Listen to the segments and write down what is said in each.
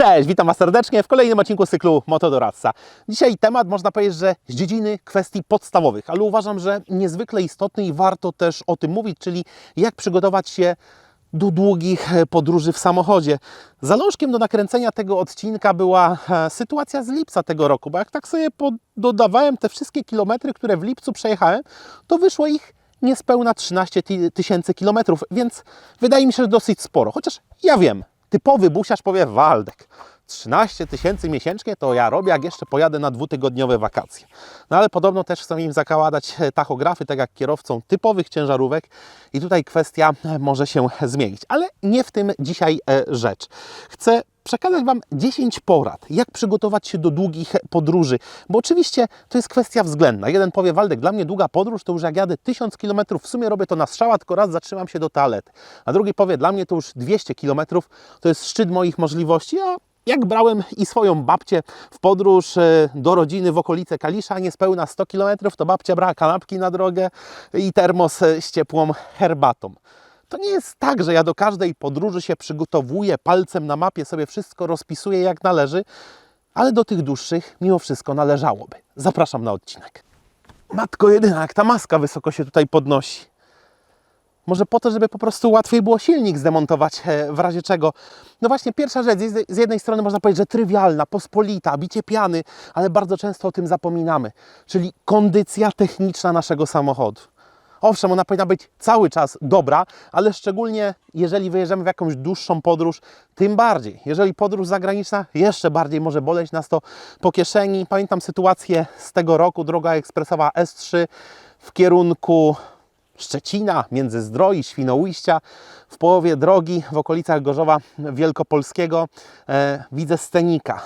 Cześć, witam Was serdecznie w kolejnym odcinku cyklu Motodoradca. Dzisiaj temat, można powiedzieć, że z dziedziny kwestii podstawowych, ale uważam, że niezwykle istotny i warto też o tym mówić, czyli jak przygotować się do długich e, podróży w samochodzie. Zalążkiem do nakręcenia tego odcinka była e, sytuacja z lipca tego roku, bo jak tak sobie dodawałem te wszystkie kilometry, które w lipcu przejechałem, to wyszło ich niespełna 13 ty- tysięcy kilometrów, więc wydaje mi się, że dosyć sporo. Chociaż ja wiem, typowy busiarz powie Waldek. 13 tysięcy miesięcznie to ja robię, jak jeszcze pojadę na dwutygodniowe wakacje. No ale podobno też chcą im zakładać tachografy, tak jak kierowcom typowych ciężarówek i tutaj kwestia e, może się zmienić. Ale nie w tym dzisiaj e, rzecz. Chcę przekazać Wam 10 porad, jak przygotować się do długich podróży, bo oczywiście to jest kwestia względna. Jeden powie, Waldek, dla mnie długa podróż to już jak jadę 1000 km, w sumie robię to na strzała, tylko raz zatrzymam się do toalety. A drugi powie, dla mnie to już 200 km, to jest szczyt moich możliwości, a jak brałem i swoją babcię w podróż e, do rodziny w okolice Kalisza, niespełna 100 km, to babcia brała kanapki na drogę i termos z ciepłą herbatą. To nie jest tak, że ja do każdej podróży się przygotowuję, palcem na mapie sobie wszystko rozpisuję jak należy, ale do tych dłuższych mimo wszystko należałoby. Zapraszam na odcinek. Matko jedyna, jak ta maska wysoko się tutaj podnosi. Może po to, żeby po prostu łatwiej było silnik zdemontować, e, w razie czego. No właśnie, pierwsza rzecz, z z jednej strony można powiedzieć, że trywialna, pospolita, bicie piany, ale bardzo często o tym zapominamy, czyli kondycja techniczna naszego samochodu. Owszem, ona powinna być cały czas dobra, ale szczególnie jeżeli wyjeżdżamy w jakąś dłuższą podróż, tym bardziej. Jeżeli podróż zagraniczna, jeszcze bardziej może boleć nas to po kieszeni. Pamiętam sytuację z tego roku, droga ekspresowa S3 w kierunku Szczecina, między Zdroj i Świnoujścia. W połowie drogi, w okolicach Gorzowa Wielkopolskiego, e, widzę Scenika.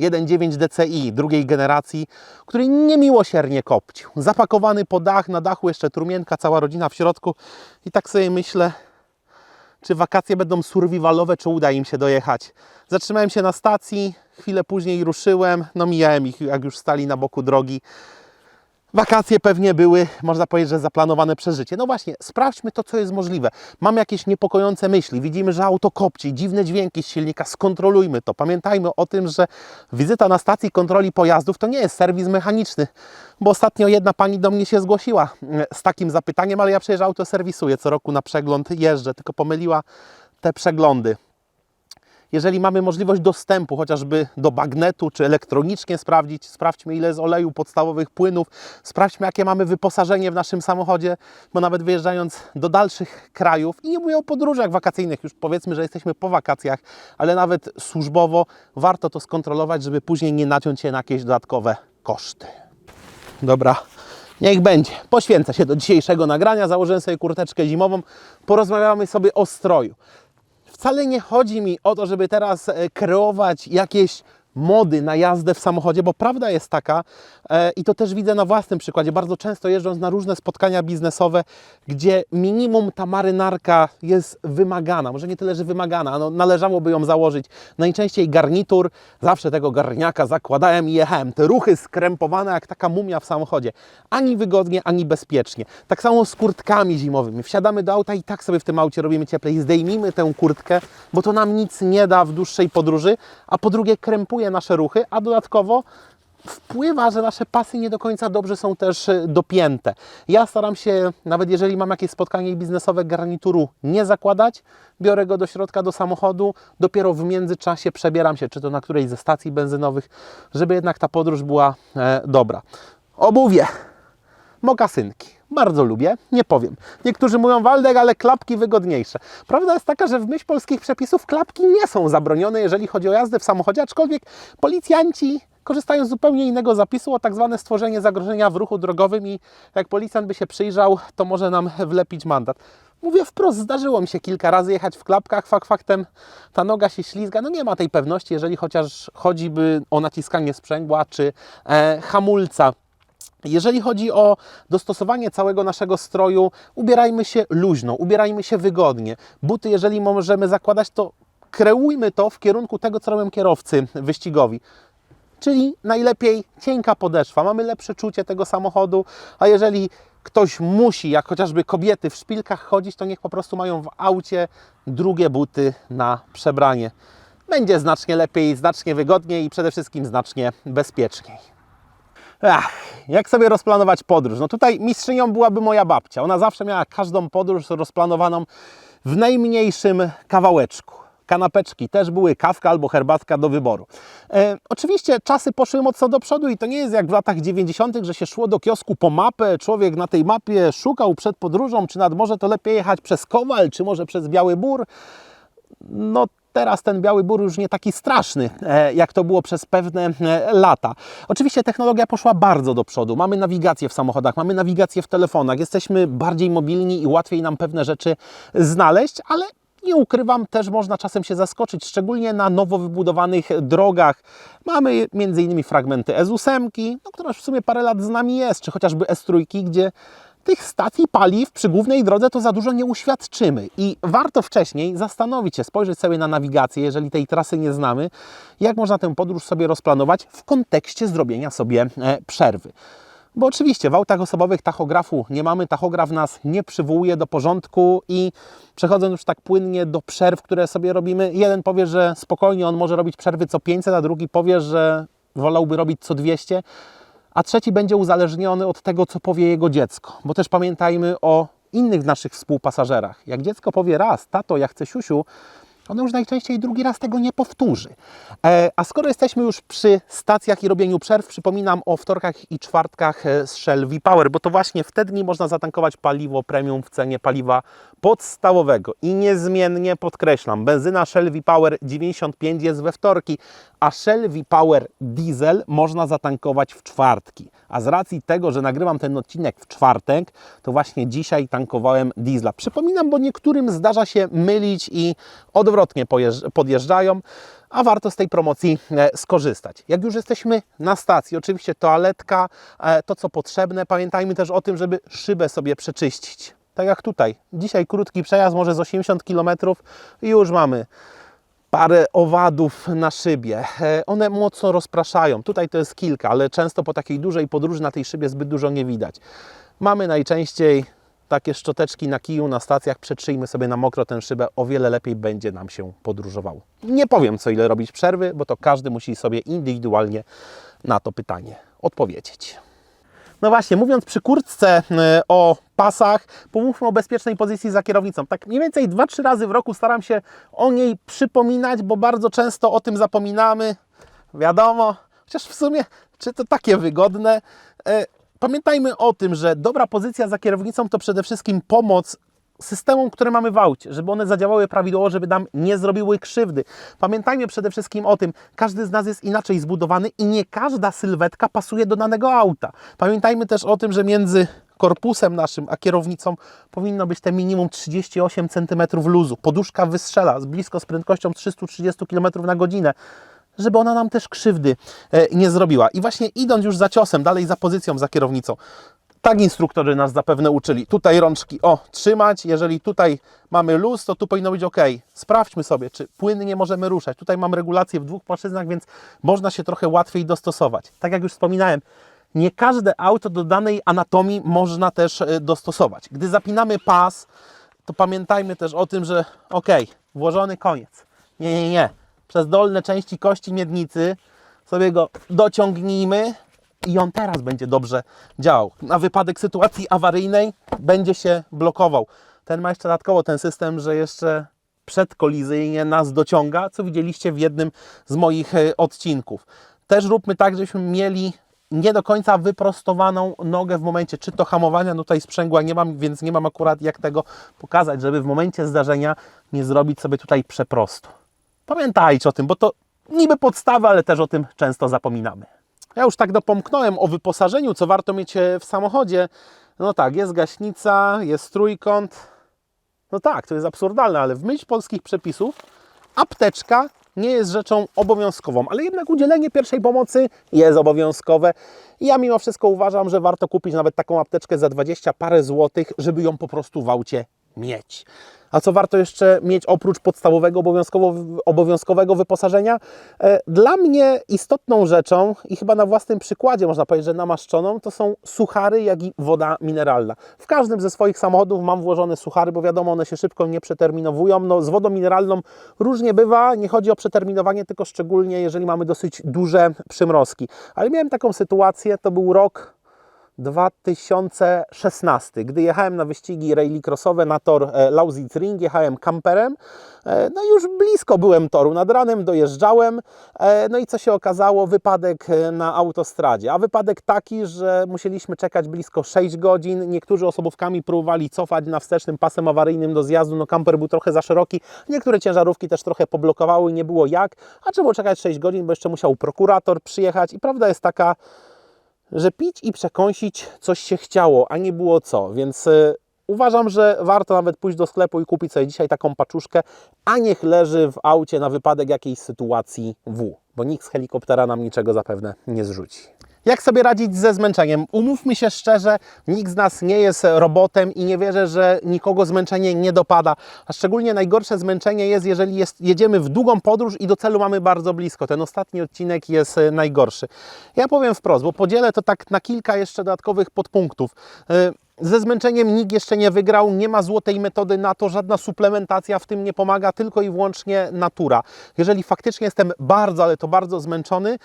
1.9 DCI drugiej generacji, który niemiłosiernie kopcił. Zapakowany po dach, na dachu jeszcze trumienka, cała rodzina w środku. I tak sobie myślę, czy wakacje będą survivalowe, czy uda im się dojechać. Zatrzymałem się na stacji, chwilę później ruszyłem, no mijałem ich, jak już stali na boku drogi. Wakacje pewnie były, można powiedzieć, że zaplanowane przeżycie. No właśnie, sprawdźmy to, co jest możliwe. Mam jakieś niepokojące myśli, widzimy, że auto kopci, dziwne dźwięki z silnika, skontrolujmy to. Pamiętajmy o tym, że wizyta na stacji kontroli pojazdów to nie jest serwis mechaniczny, bo ostatnio jedna pani do mnie się zgłosiła e, z takim zapytaniem, ale ja przecież auto serwisuję, co roku na przegląd jeżdżę, tylko pomyliła te przeglądy jeżeli mamy możliwość dostępu chociażby do bagnetu, czy elektronicznie sprawdzić, sprawdźmy ile jest oleju, podstawowych płynów, sprawdźmy jakie mamy wyposażenie w naszym samochodzie, bo nawet wyjeżdżając do dalszych krajów, i nie mówię o podróżach wakacyjnych, już powiedzmy, że jesteśmy po wakacjach, ale nawet służbowo, warto to skontrolować, żeby później nie naciąć się na jakieś dodatkowe koszty. Dobra, niech będzie. Poświęcę się do dzisiejszego nagrania, założyłem sobie kurteczkę zimową, porozmawiamy sobie o stroju wcale nie chodzi mi o to, żeby teraz e, kreować jakieś mody na jazdę w samochodzie, bo prawda jest taka e, i to też widzę na własnym przykładzie, bardzo często jeżdżąc na różne spotkania biznesowe, gdzie minimum ta marynarka jest wymagana, może nie tyle, że wymagana, no, należałoby ją założyć. Najczęściej garnitur, zawsze tego garniaka zakładałem i jechałem. Te ruchy skrępowane jak taka mumia w samochodzie. Ani wygodnie, ani bezpiecznie. Tak samo z kurtkami zimowymi. Wsiadamy do auta i tak sobie w tym aucie robimy cieplej. Zdejmijmy tę kurtkę, bo to nam nic nie da w dłuższej podróży, a po drugie krępuje nasze ruchy, a dodatkowo wpływa, że nasze pasy nie do końca dobrze są też e, dopięte. Ja staram się, nawet jeżeli mam jakieś spotkanie biznesowe, garnituru nie zakładać, biorę go do środka do samochodu, dopiero w międzyczasie przebieram się, czy to na którejś ze stacji benzynowych, żeby jednak ta podróż była e, dobra. Obuwie, mokasynki. Bardzo lubię, nie powiem. Niektórzy mówią, Waldek, ale klapki wygodniejsze. Prawda jest taka, że w myśl polskich przepisów klapki nie są zabronione, jeżeli chodzi o jazdę w samochodzie, aczkolwiek policjanci korzystają z zupełnie innego zapisu o tak zwane stworzenie zagrożenia w ruchu drogowym i jak policjant by się przyjrzał, to może nam wlepić mandat. Mówię wprost, zdarzyło mi się kilka razy jechać w klapkach, fakt faktem ta noga się ślizga. No nie ma tej pewności, jeżeli chociaż chodziby o naciskanie sprzęgła czy e, hamulca. Jeżeli chodzi o dostosowanie całego naszego stroju, ubierajmy się luźno, ubierajmy się wygodnie. Buty, jeżeli możemy zakładać, to kreujmy to w kierunku tego, co robią kierowcy wyścigowi. Czyli najlepiej cienka podeszwa, mamy lepsze czucie tego samochodu, a jeżeli ktoś musi, jak chociażby kobiety w szpilkach chodzić, to niech po prostu mają w aucie drugie buty na przebranie. będzie znacznie lepiej, znacznie wygodniej i przede wszystkim znacznie bezpieczniej. Ach, jak sobie rozplanować podróż? No tutaj mistrzynią byłaby moja babcia. Ona zawsze miała każdą podróż rozplanowaną w najmniejszym kawałeczku. Kanapeczki też były, kawka albo herbatka do wyboru. E, oczywiście czasy poszły mocno do przodu i to nie jest jak w latach 90., że się szło do kiosku po mapę, człowiek na tej mapie szukał przed podróżą, czy nad morze to lepiej jechać przez Kowal, czy może przez Biały Bór. No teraz ten biały bór już nie taki straszny, e, jak to było przez pewne e, lata. Oczywiście technologia poszła bardzo do przodu. Mamy nawigację w samochodach, mamy nawigację w telefonach, jesteśmy bardziej mobilni i łatwiej nam pewne rzeczy znaleźć, ale nie ukrywam, też można czasem się zaskoczyć, szczególnie na nowo wybudowanych drogach. Mamy m.in. fragmenty S8, no, która już w sumie parę lat z nami jest, czy chociażby S3, gdzie tych stacji paliw przy głównej drodze to za dużo nie uświadczymy. I warto wcześniej zastanowić się, spojrzeć sobie na nawigację, jeżeli tej trasy nie znamy, jak można tę podróż sobie rozplanować w kontekście zrobienia sobie e, przerwy. Bo oczywiście w autach osobowych tachografu nie mamy, tachograf nas nie przywołuje do porządku i przechodząc już tak płynnie do przerw, które sobie robimy, jeden powie, że spokojnie on może robić przerwy co 500, a drugi powie, że wolałby robić co 200 a trzeci będzie uzależniony od tego, co powie jego dziecko. Bo też pamiętajmy o innych naszych współpasażerach. Jak dziecko powie raz, tato, ja chcę siusiu, ono już najczęściej drugi raz tego nie powtórzy. E, a skoro jesteśmy już przy stacjach i robieniu przerw, przypominam o wtorkach i czwartkach e, z Shell V-Power, bo to właśnie w te dni można zatankować paliwo premium w cenie paliwa podstawowego. I niezmiennie podkreślam, benzyna Shell V-Power 95 jest we wtorki, a Shell V-Power Diesel można zatankować w czwartki. A z racji tego, że nagrywam ten odcinek w czwartek, to właśnie dzisiaj tankowałem diesla. Przypominam, bo niektórym zdarza się mylić i odwrotnie podjeżdżają, a warto z tej promocji e, skorzystać. Jak już jesteśmy na stacji, oczywiście toaletka, e, to co potrzebne, pamiętajmy też o tym, żeby szybę sobie przeczyścić. Tak jak tutaj. Dzisiaj krótki przejazd, może z 80 km i już mamy parę owadów na szybie. E, one mocno rozpraszają. Tutaj to jest kilka, ale często po takiej dużej podróży na tej szybie zbyt dużo nie widać. Mamy najczęściej takie szczoteczki na kiju na stacjach, przetrzyjmy sobie na mokro tę szybę, o wiele lepiej będzie nam się podróżowało. Nie powiem, co ile robić przerwy, bo to każdy musi sobie indywidualnie na to pytanie odpowiedzieć. No właśnie, mówiąc przy kurtce y, o pasach, pomówmy o bezpiecznej pozycji za kierownicą. Tak mniej więcej 2-3 razy w roku staram się o niej przypominać, bo bardzo często o tym zapominamy. Wiadomo, chociaż w sumie, czy to takie wygodne. Pamiętajmy o tym, że dobra pozycja za kierownicą to przede wszystkim pomoc systemom, które mamy w aucie, żeby one zadziałały prawidłowo, żeby nam nie zrobiły krzywdy. Pamiętajmy przede wszystkim o tym, każdy z nas jest inaczej zbudowany i nie każda sylwetka pasuje do danego auta. Pamiętajmy też o tym, że między korpusem naszym a kierownicą powinno być te minimum 38 cm luzu. Poduszka wystrzela z blisko z prędkością 330 km na godzinę żeby ona nam też krzywdy e, nie zrobiła. I właśnie idąc już za ciosem, dalej za pozycją, za kierownicą, tak instruktorzy nas zapewne uczyli. Tutaj rączki, o, trzymać. Jeżeli tutaj mamy luz, to tu powinno być ok. Sprawdźmy sobie, czy płynnie możemy ruszać. Tutaj mam regulację w dwóch płaszczyznach, więc można się trochę łatwiej dostosować. Tak jak już wspominałem, nie każde auto do danej anatomii można też e, dostosować. Gdy zapinamy pas, to pamiętajmy też o tym, że ok, włożony koniec. Nie, nie, nie. Przez dolne części kości miednicy sobie go dociągnijmy, i on teraz będzie dobrze działał. Na wypadek sytuacji awaryjnej będzie się blokował. Ten ma jeszcze dodatkowo ten system, że jeszcze przedkolizyjnie nas dociąga, co widzieliście w jednym z moich e, odcinków. Też róbmy tak, żebyśmy mieli nie do końca wyprostowaną nogę w momencie czy to hamowania, no tutaj sprzęgła nie mam, więc nie mam akurat jak tego pokazać, żeby w momencie zdarzenia nie zrobić sobie tutaj przeprostu. Pamiętajcie o tym, bo to niby podstawa, ale też o tym często zapominamy. Ja już tak dopomknąłem o wyposażeniu, co warto mieć e, w samochodzie. No tak, jest gaśnica, jest trójkąt. No tak, to jest absurdalne, ale w myśl polskich przepisów apteczka nie jest rzeczą obowiązkową, ale jednak udzielenie pierwszej pomocy jest obowiązkowe. Ja mimo wszystko uważam, że warto kupić nawet taką apteczkę za 20 parę złotych, żeby ją po prostu w aucie mieć. A co warto jeszcze mieć oprócz podstawowego obowiązkowego wyposażenia? E, Dla mnie istotną rzeczą i chyba na własnym przykładzie można powiedzieć, że namaszczoną, to są suchary, jak i woda mineralna. W każdym ze swoich samochodów mam włożone suchary, bo wiadomo, one się szybko nie przeterminowują. No, z wodą mineralną różnie bywa, nie chodzi o przeterminowanie, tylko szczególnie jeżeli mamy dosyć duże przymrozki. Ale miałem taką sytuację, to był rok 2016, gdy jechałem na wyścigi rallycrossowe na tor e, Lausitzring, jechałem kamperem, e, no już blisko byłem toru, nad ranem dojeżdżałem, e, no i co się okazało, wypadek na autostradzie, a wypadek taki, że musieliśmy czekać blisko 6 godzin, niektórzy osobówkami próbowali cofać na wstecznym pasem awaryjnym do zjazdu, no kamper był trochę za szeroki, niektóre ciężarówki też trochę poblokowały, nie było jak, a trzeba było czekać 6 godzin, bo jeszcze musiał prokurator przyjechać. I prawda jest taka, że pić i przekąsić coś się chciało, a nie było co, więc y, uważam, że warto nawet pójść do sklepu i kupić sobie dzisiaj taką paczuszkę, a niech leży w aucie na wypadek jakiejś sytuacji W, bo nikt z helikoptera nam niczego zapewne nie zrzuci. Jak sobie radzić ze zmęczeniem? Umówmy się szczerze, nikt z nas nie jest robotem i nie wierzę, że nikogo zmęczenie nie dopada. A szczególnie najgorsze zmęczenie jest, jeżeli jest, jedziemy w długą podróż i do celu mamy bardzo blisko. Ten ostatni odcinek jest e, najgorszy. Ja powiem wprost, bo podzielę to tak na kilka jeszcze dodatkowych podpunktów. E, Ze zmęczeniem nikt jeszcze nie wygrał, nie ma złotej metody na to, żadna suplementacja w tym nie pomaga, tylko i wyłącznie natura. Jeżeli faktycznie jestem bardzo, ale to bardzo zmęczony,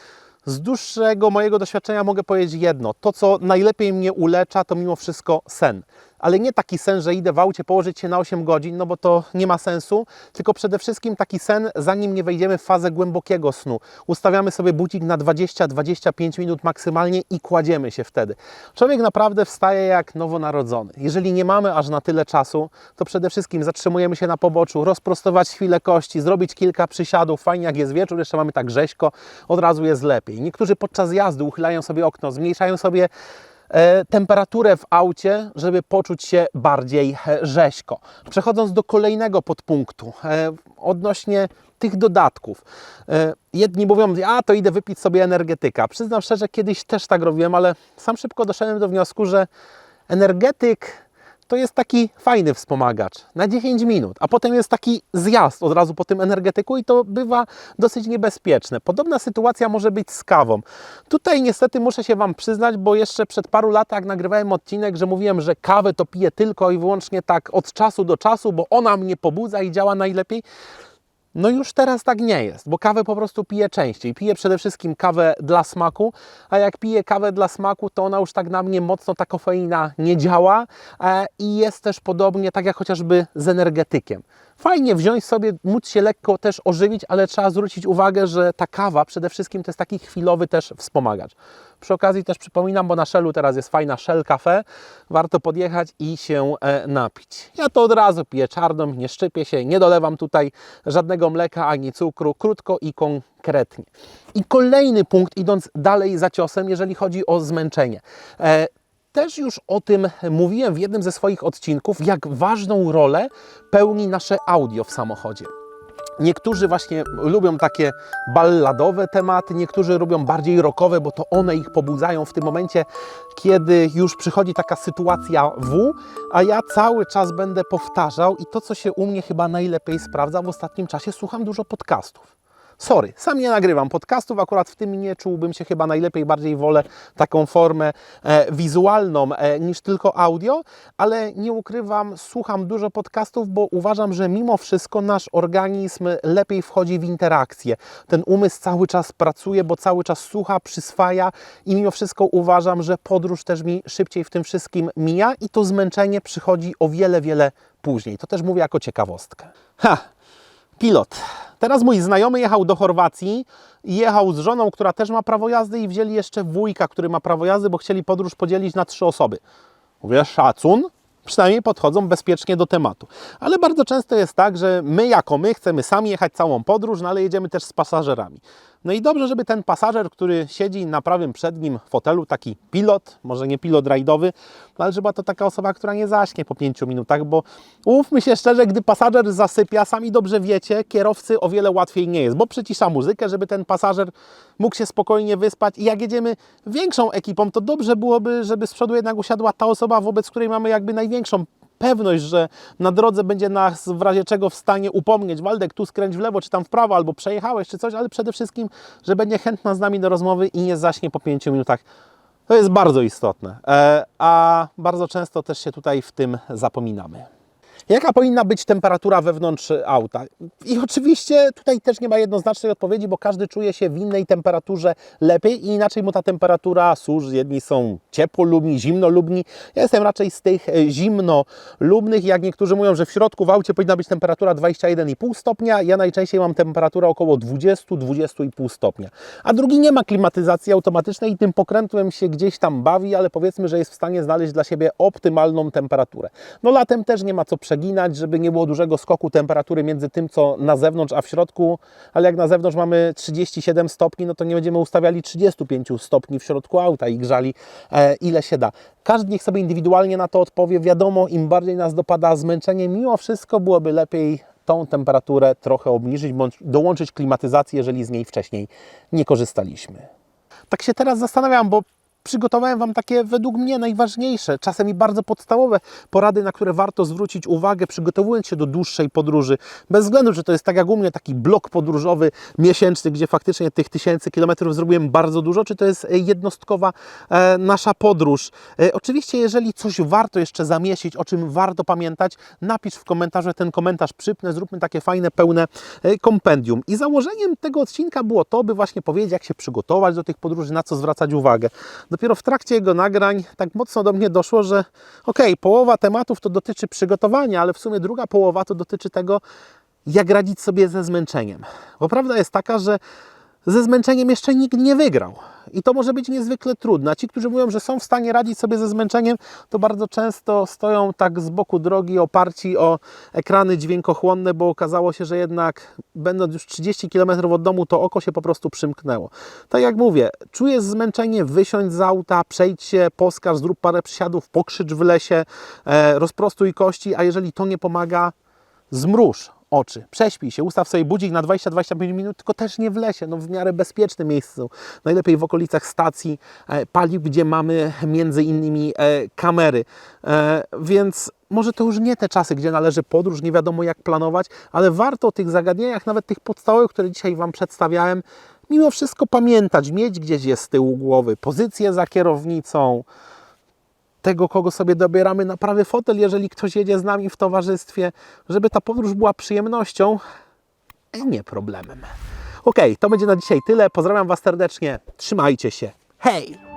z dłuższego mojego doświadczenia mogę powiedzieć jedno. To, co najlepiej mnie ulecza, to mimo wszystko sen. Ale nie taki sen, że idę w aucie położyć się na 8 godzin, no bo to nie ma sensu, tylko przede wszystkim taki sen, zanim nie wejdziemy w fazę głębokiego snu. Ustawiamy sobie budzik na 20-25 minut maksymalnie i kładziemy się wtedy. Człowiek naprawdę wstaje jak nowonarodzony. Jeżeli nie mamy aż na tyle czasu, to przede wszystkim zatrzymujemy się na poboczu, rozprostować chwilę kości, zrobić kilka przysiadów. Fajnie jak jest wieczór, jeszcze mamy tak rzeźko, od razu jest lepiej. Niektórzy podczas jazdy uchylają sobie okno, zmniejszają sobie temperaturę w aucie, żeby poczuć się bardziej e, rzeźko. Przechodząc do kolejnego podpunktu, e, odnośnie tych dodatków. E, Jedni mówią, a to idę wypić sobie energetyka. Przyznam szczerze, kiedyś też tak robiłem, ale sam szybko doszedłem do wniosku, że energetyk to jest taki fajny wspomagacz na 10 minut, a potem jest taki zjazd od razu po tym energetyku i to bywa dosyć niebezpieczne. Podobna sytuacja może być z kawą. Tutaj niestety muszę się Wam przyznać, bo jeszcze przed paru latach jak nagrywałem odcinek, że mówiłem, że kawę to piję tylko i wyłącznie tak od czasu do czasu, bo ona mnie pobudza i działa najlepiej. No już teraz tak nie jest, bo kawę po prostu piję częściej. Piję przede wszystkim kawę dla smaku, a jak piję kawę dla smaku, to ona już tak na mnie mocno ta kofeina nie działa e, i jest też podobnie tak jak chociażby z energetykiem. Fajnie wziąć sobie, móc się lekko też ożywić, ale trzeba zwrócić uwagę, że ta kawa przede wszystkim to jest taki chwilowy też wspomagacz. Przy okazji też przypominam, bo na Shellu teraz jest fajna Shell Cafe, warto podjechać i się e, napić. Ja to od razu piję czarną, nie szczypię się, nie dolewam tutaj żadnego mleka ani cukru, krótko i konkretnie. I kolejny punkt, idąc dalej za ciosem, jeżeli chodzi o zmęczenie. Też już o tym mówiłem w jednym ze swoich odcinków, jak ważną rolę pełni nasze audio w samochodzie. Niektórzy właśnie lubią takie balladowe tematy, niektórzy lubią bardziej rockowe, bo to one ich pobudzają w tym momencie, kiedy już przychodzi taka sytuacja W, a ja cały czas będę powtarzał i to, co się u mnie chyba najlepiej sprawdza w ostatnim czasie, słucham dużo podcastów. Sorry, sam nie nagrywam podcastów, akurat w tym nie czułbym się chyba najlepiej, bardziej wolę taką formę e, wizualną e, niż tylko audio, ale nie ukrywam, słucham dużo podcastów, bo uważam, że mimo wszystko nasz organizm lepiej wchodzi w interakcję. Ten umysł cały czas pracuje, bo cały czas słucha, przyswaja i mimo wszystko uważam, że podróż też mi szybciej w tym wszystkim mija i to zmęczenie przychodzi o wiele, wiele później. To też mówię jako ciekawostkę. Ha! Pilot. Teraz mój znajomy jechał do Chorwacji i jechał z żoną, która też ma prawo jazdy i wzięli jeszcze wujka, który ma prawo jazdy, bo chcieli podróż podzielić na trzy osoby. Mówię, szacun, przynajmniej podchodzą bezpiecznie do tematu. Ale bardzo często jest tak, że my jako my chcemy sami jechać całą podróż, no ale jedziemy też z pasażerami. No i dobrze, żeby ten pasażer, który siedzi na prawym przed nim fotelu, taki pilot, może nie pilot rajdowy, no ale żeby to taka osoba, która nie zaśnie po pięciu minutach, bo umówmy się szczerze, gdy pasażer zasypia, sami dobrze wiecie, kierowcy o wiele łatwiej nie jest, bo przycisza muzykę, żeby ten pasażer mógł się spokojnie wyspać. I jak jedziemy większą ekipą, to dobrze byłoby, żeby z przodu jednak usiadła ta osoba, wobec której mamy jakby największą pewność, że na drodze będzie nas w razie czego w stanie upomnieć. Waldek, tu skręć w lewo, czy tam w prawo, albo przejechałeś, czy coś, ale przede wszystkim, że będzie chętna z nami do rozmowy i nie zaśnie po pięciu minutach. To jest bardzo istotne, e, a bardzo często też się tutaj w tym zapominamy. Jaka powinna być temperatura wewnątrz auta? I oczywiście tutaj też nie ma jednoznacznej odpowiedzi, bo każdy czuje się w innej temperaturze lepiej i inaczej mu ta temperatura służy. Jedni są ciepłolubni, zimnolubni. Ja jestem raczej z tych e, zimnolubnych. Jak niektórzy mówią, że w środku w aucie powinna być temperatura 21,5 stopnia, ja najczęściej mam temperaturę około 20-20,5 stopnia. A drugi nie ma klimatyzacji automatycznej i tym pokrętłem się gdzieś tam bawi, ale powiedzmy, że jest w stanie znaleźć dla siebie optymalną temperaturę. No latem też nie ma co przeginać, żeby nie było dużego skoku temperatury między tym, co na zewnątrz, a w środku, ale jak na zewnątrz mamy 37 stopni, no to nie będziemy ustawiali 35 stopni w środku auta i grzali e, ile się da. Każdy niech sobie indywidualnie na to odpowie. Wiadomo, im bardziej nas dopada zmęczenie, mimo wszystko byłoby lepiej tą temperaturę trochę obniżyć, bądź dołączyć klimatyzację, jeżeli z niej wcześniej nie korzystaliśmy. Tak się teraz zastanawiam, bo przygotowałem Wam takie według mnie najważniejsze, czasem i bardzo podstawowe porady, na które warto zwrócić uwagę, przygotowując się do dłuższej podróży. Bez względu, że to jest tak jak u mnie taki blok podróżowy miesięczny, gdzie faktycznie tych tysięcy kilometrów zrobiłem bardzo dużo, czy to jest e, jednostkowa e, nasza podróż. E, oczywiście, jeżeli coś warto jeszcze zamieścić, o czym warto pamiętać, napisz w komentarzu, ten komentarz przypnę, zróbmy takie fajne, pełne e, kompendium. I założeniem tego odcinka było to, by właśnie powiedzieć, jak się przygotować do tych podróży, na co zwracać uwagę. Dopiero w trakcie jego nagrań tak mocno do mnie doszło, że okej, połowa tematów to dotyczy przygotowania, ale w sumie druga połowa to dotyczy tego, jak radzić sobie ze zmęczeniem. Bo prawda jest taka, że ze zmęczeniem jeszcze nikt nie wygrał. I to może być niezwykle trudne. A ci, którzy mówią, że są w stanie radzić sobie ze zmęczeniem, to bardzo często stoją tak z boku drogi, oparci o ekrany dźwiękochłonne, bo okazało się, że jednak będąc już 30 km od domu, to oko się po prostu przymknęło. Tak jak mówię, czujesz zmęczenie, wysiądź z auta, przejdź się, poskarż, zrób parę przysiadów, pokrzycz w lesie, e, rozprostuj kości, a jeżeli to nie pomaga, zmruż oczy, prześpij się, ustaw sobie budzik na 20-25 minut, tylko też nie w lesie, no w miarę bezpiecznym miejscu, najlepiej w okolicach stacji e, paliw, gdzie mamy między innymi e, kamery, e, więc może to już nie te czasy, gdzie należy podróż, nie wiadomo jak planować, ale warto o tych zagadnieniach, nawet tych podstawowych, które dzisiaj Wam przedstawiałem, mimo wszystko pamiętać, mieć gdzieś je z tyłu głowy, pozycję za kierownicą, tego, kogo sobie dobieramy na prawy fotel, jeżeli ktoś jedzie z nami w towarzystwie, żeby ta podróż była przyjemnością, a nie problemem. Ok, to będzie na dzisiaj tyle. Pozdrawiam Was serdecznie. Trzymajcie się. Hej!